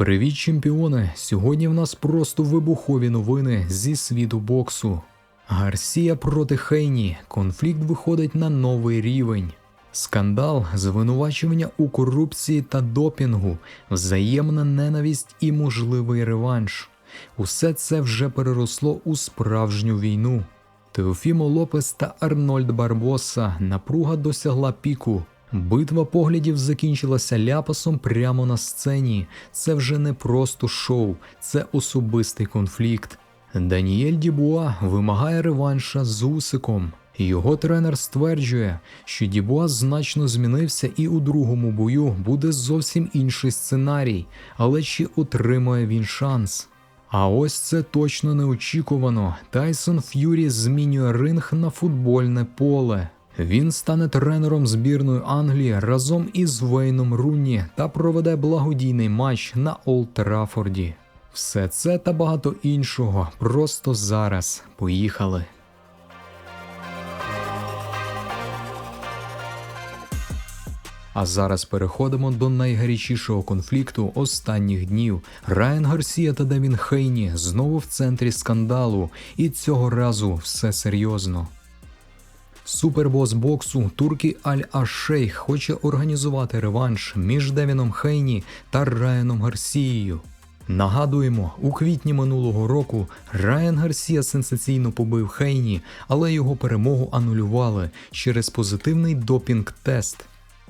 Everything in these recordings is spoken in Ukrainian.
Привіт, чемпіони! Сьогодні в нас просто вибухові новини зі світу боксу. Гарсія проти Хейні. Конфлікт виходить на новий рівень. Скандал, звинувачування у корупції та допінгу, взаємна ненависть і можливий реванш. Усе це вже переросло у справжню війну. Теофімо Лопес та Арнольд Барбоса напруга досягла піку. Битва поглядів закінчилася ляпасом прямо на сцені. Це вже не просто шоу, це особистий конфлікт. Даніель Дібуа вимагає реванша з Усиком. Його тренер стверджує, що Дібуа значно змінився і у другому бою буде зовсім інший сценарій, але чи отримає він шанс? А ось це точно неочікувано. Тайсон Ф'юрі змінює ринг на футбольне поле. Він стане тренером збірної Англії разом із Вейном Руні та проведе благодійний матч на Олд Траффорді. Все це та багато іншого просто зараз. Поїхали. А зараз переходимо до найгарячішого конфлікту останніх днів. Райан Гарсія та Девін Хейні знову в центрі скандалу, і цього разу все серйозно. Супербос боксу Туркі Аль Ашейх хоче організувати реванш між Девіном Хейні та Райаном Гарсією. Нагадуємо, у квітні минулого року Райан Гарсія сенсаційно побив Хейні, але його перемогу анулювали через позитивний допінг-тест.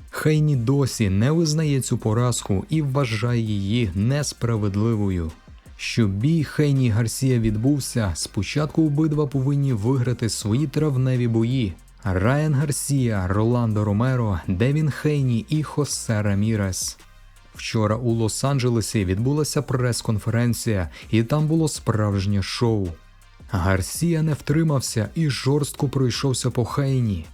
Хейні досі не визнає цю поразку і вважає її несправедливою. Щоб бій Хейні Гарсія відбувся, спочатку обидва повинні виграти свої травневі бої. Райан Гарсія, Роландо Ромеро, Девін Хейні і Хосе Рамірес. Вчора у Лос-Анджелесі відбулася прес-конференція, і там було справжнє шоу. Гарсія не втримався і жорстко пройшовся по Хейні.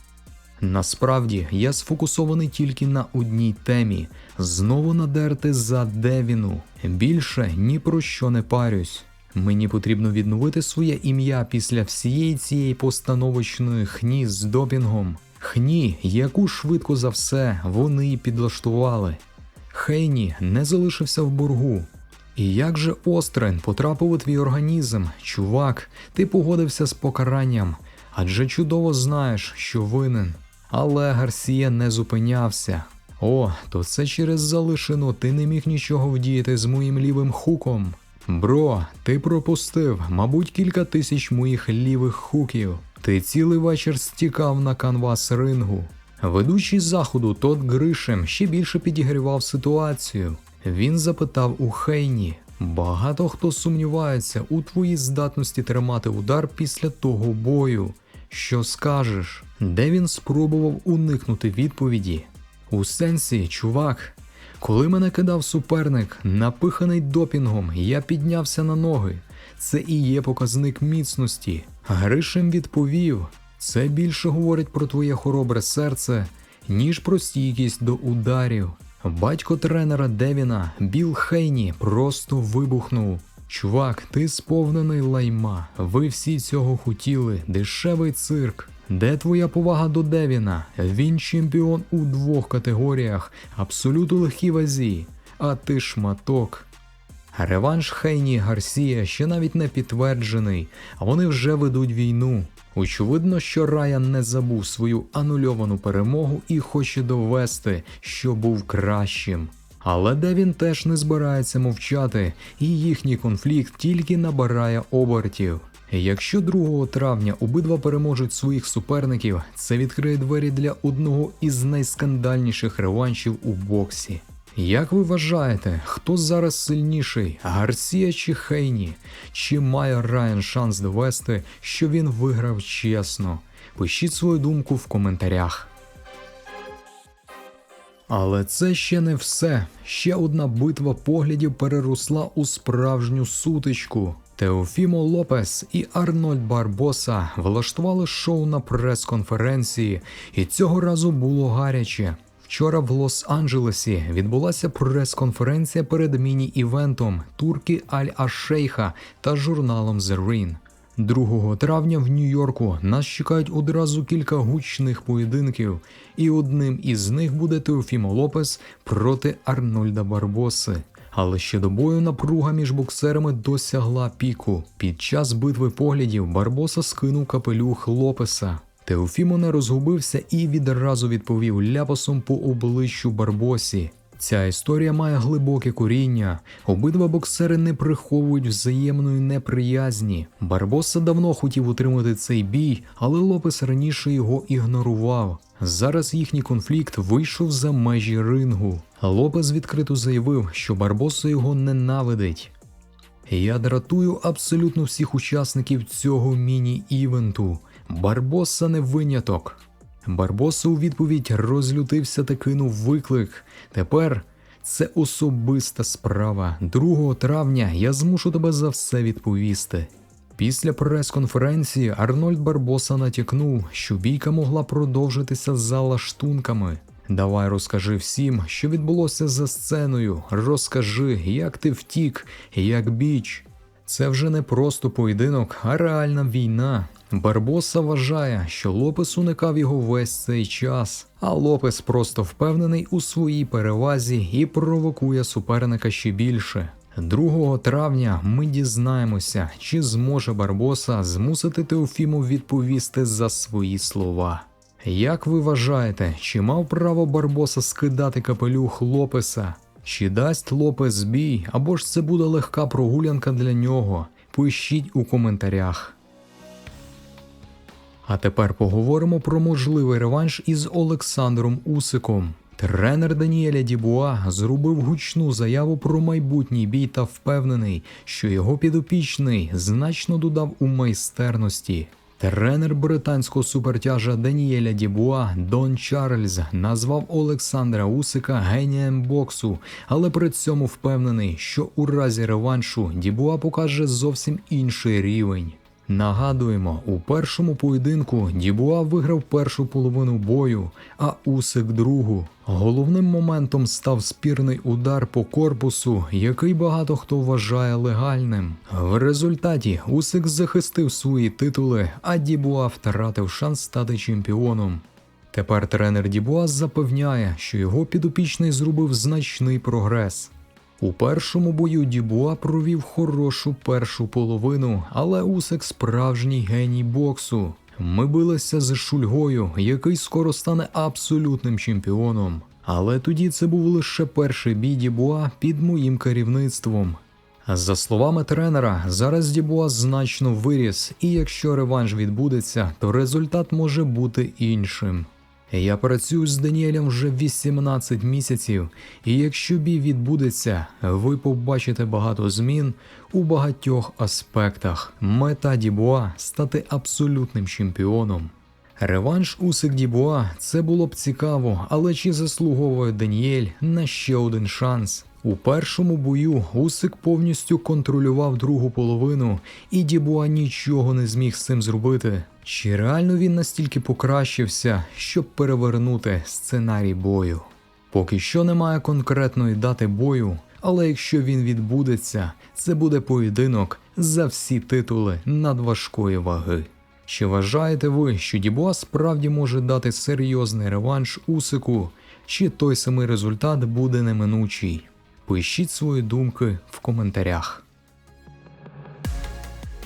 Насправді я сфокусований тільки на одній темі знову надерти за Девіну. Більше ні про що не парюсь. Мені потрібно відновити своє ім'я після всієї цієї постановочної хні з допінгом. Хні, яку швидко за все вони підлаштували. Хейні не залишився в боргу. І як же Острен потрапив у твій організм, чувак, ти погодився з покаранням, адже чудово знаєш, що винен. Але Гарсія не зупинявся. О, то це через залишину ти не міг нічого вдіяти з моїм лівим хуком. Бро, ти пропустив, мабуть, кілька тисяч моїх лівих хуків. Ти цілий вечір стікав на канвас рингу. Ведучий заходу Тот Гришем ще більше підігрівав ситуацію. Він запитав у Хейні: багато хто сумнівається у твоїй здатності тримати удар після того бою. Що скажеш? Де він спробував уникнути відповіді? У сенсі, чувак, коли мене кидав суперник, напиханий допінгом, я піднявся на ноги. Це і є показник міцності. Гришем відповів: це більше говорить про твоє хоробре серце, ніж про стійкість до ударів. Батько тренера Девіна Біл Хейні просто вибухнув. Чувак, ти сповнений лайма. Ви всі цього хотіли, дешевий цирк. Де твоя повага до Девіна? Він чемпіон у двох категоріях, абсолютно легкій вазі, а ти шматок. Реванш Хейні Гарсія ще навіть не підтверджений, а вони вже ведуть війну. Очевидно, що Райан не забув свою анульовану перемогу і хоче довести, що був кращим. Але Девін теж не збирається мовчати, і їхній конфлікт тільки набирає обертів. Якщо 2 травня обидва переможуть своїх суперників, це відкриє двері для одного із найскандальніших реваншів у боксі. Як ви вважаєте, хто зараз сильніший Гарсія чи Хейні? Чи має Райан шанс довести, що він виграв чесно? Пишіть свою думку в коментарях. Але це ще не все. Ще одна битва поглядів переросла у справжню сутичку. Теофімо Лопес і Арнольд Барбоса влаштували шоу на прес-конференції, і цього разу було гаряче. Вчора в Лос-Анджелесі відбулася прес-конференція перед міні-івентом Турки Аль Ашейха та журналом The Ring. 2 травня в Нью-Йорку нас чекають одразу кілька гучних поєдинків, і одним із них буде Теофімо Лопес проти Арнольда Барбоси. Але ще до бою напруга між боксерами досягла піку. Під час битви поглядів Барбоса скинув капелюх Лопеса. Теофімо не розгубився і відразу відповів ляпасом по обличчю Барбосі. Ця історія має глибоке коріння. Обидва боксери не приховують взаємної неприязні. Барбоса давно хотів утримати цей бій, але Лопес раніше його ігнорував. Зараз їхній конфлікт вийшов за межі рингу. Лопес відкрито заявив, що Барбоса його ненавидить. Я дратую абсолютно всіх учасників цього міні-івенту. Барбоса не виняток. Барбоса у відповідь розлютився та кинув виклик. Тепер це особиста справа. 2 травня я змушу тебе за все відповісти. Після прес-конференції Арнольд Барбоса натякнув, що бійка могла продовжитися за лаштунками. Давай розкажи всім, що відбулося за сценою. Розкажи, як ти втік, як біч. Це вже не просто поєдинок, а реальна війна. Барбоса вважає, що Лопес уникав його весь цей час, а Лопес просто впевнений у своїй перевазі і провокує суперника ще більше. 2 травня ми дізнаємося, чи зможе Барбоса змусити Теофіму відповісти за свої слова. Як ви вважаєте, чи мав право Барбоса скидати капелюх Лопеса? Чи дасть Лопес бій, або ж це буде легка прогулянка для нього? Пишіть у коментарях. А тепер поговоримо про можливий реванш із Олександром Усиком. Тренер Даніеля Дібуа зробив гучну заяву про майбутній бій та впевнений, що його підопічний значно додав у майстерності. Тренер британського супертяжа Даніеля Дібуа Дон Чарльз назвав Олександра Усика генієм боксу, але при цьому впевнений, що у разі реваншу Дібуа покаже зовсім інший рівень. Нагадуємо, у першому поєдинку Дібуа виграв першу половину бою, а Усик другу. Головним моментом став спірний удар по корпусу, який багато хто вважає легальним. В результаті Усик захистив свої титули, а Дібуа втратив шанс стати чемпіоном. Тепер тренер Дібуа запевняє, що його підопічний зробив значний прогрес. У першому бою Дібуа провів хорошу першу половину, але Усик справжній геній боксу. Ми билися з Шульгою, який скоро стане абсолютним чемпіоном. Але тоді це був лише перший бій Дібуа під моїм керівництвом. За словами тренера, зараз Дібуа значно виріс, і якщо реванш відбудеться, то результат може бути іншим. Я працюю з Даніелем вже 18 місяців, і якщо бій відбудеться, ви побачите багато змін у багатьох аспектах. Мета Дібуа стати абсолютним чемпіоном. Реванш Усик Дібуа це було б цікаво, але чи заслуговує Даніель на ще один шанс? У першому бою Усик повністю контролював другу половину, і Дібуа нічого не зміг з цим зробити. Чи реально він настільки покращився, щоб перевернути сценарій бою? Поки що немає конкретної дати бою, але якщо він відбудеться, це буде поєдинок за всі титули надважкої ваги. Чи вважаєте ви, що Дібуа справді може дати серйозний реванш Усику, чи той самий результат буде неминучий? Пишіть свої думки в коментарях.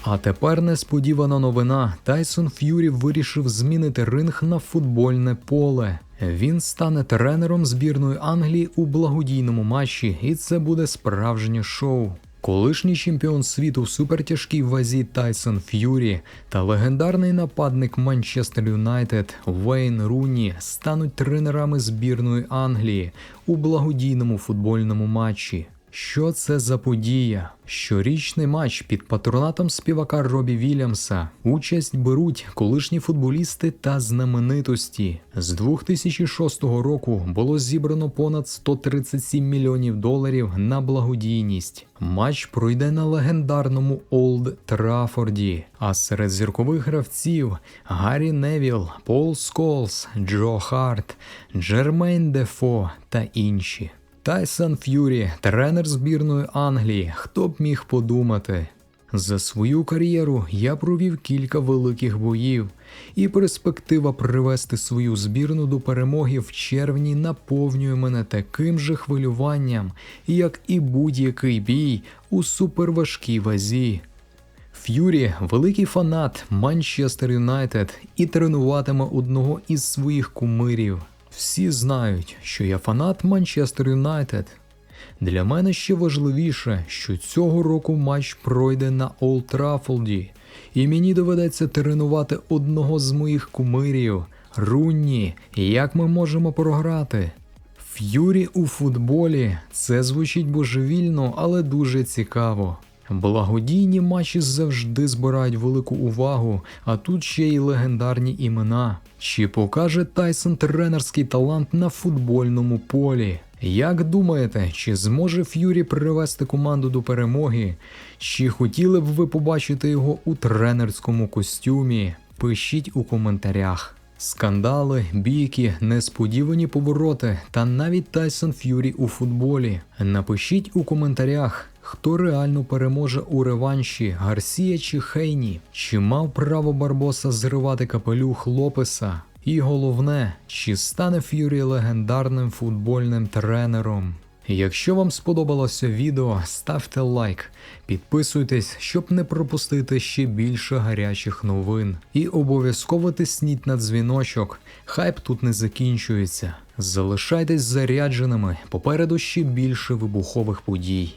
А тепер несподівана новина. Тайсон Ф'юрі вирішив змінити ринг на футбольне поле. Він стане тренером збірної Англії у благодійному матчі, і це буде справжнє шоу. Колишній чемпіон світу в супертяжкій вазі Тайсон Ф'юрі та легендарний нападник Манчестер Юнайтед Вейн Руні стануть тренерами збірної Англії у благодійному футбольному матчі. Що це за подія? Щорічний матч під патронатом співака Робі Вільямса. Участь беруть колишні футболісти та знаменитості. З 2006 року було зібрано понад 137 мільйонів доларів на благодійність. Матч пройде на легендарному Олд Трафорді. А серед зіркових гравців Гаррі Невіл, Пол Сколс, Джо Харт, Джермейн Дефо та інші. Тайсон Ф'юрі, тренер збірної Англії, хто б міг подумати. За свою кар'єру я провів кілька великих боїв, і перспектива привести свою збірну до перемоги в червні наповнює мене таким же хвилюванням, як і будь-який бій у суперважкій вазі. Ф'юрі великий фанат Манчестер Юнайтед і тренуватиме одного із своїх кумирів. Всі знають, що я фанат Манчестер Юнайтед. Для мене ще важливіше, що цього року матч пройде на Олд Траффолді, і мені доведеться тренувати одного з моїх кумирів Рунні. Як ми можемо програти? Ф'юрі у футболі це звучить божевільно, але дуже цікаво. Благодійні матчі завжди збирають велику увагу, а тут ще й легендарні імена. Чи покаже Тайсон тренерський талант на футбольному полі? Як думаєте, чи зможе Ф'юрі привести команду до перемоги? Чи хотіли б ви побачити його у тренерському костюмі? Пишіть у коментарях. Скандали, бійки, несподівані повороти та навіть Тайсон Ф'юрі у футболі. Напишіть у коментарях, хто реально переможе у реванші Гарсія чи Хейні, чи мав право Барбоса зривати капелюх Лопеса. І головне, чи стане Ф'юрі легендарним футбольним тренером. Якщо вам сподобалося відео, ставте лайк, підписуйтесь, щоб не пропустити ще більше гарячих новин. І обов'язково тисніть на дзвіночок, хайп тут не закінчується. Залишайтесь зарядженими, попереду ще більше вибухових подій.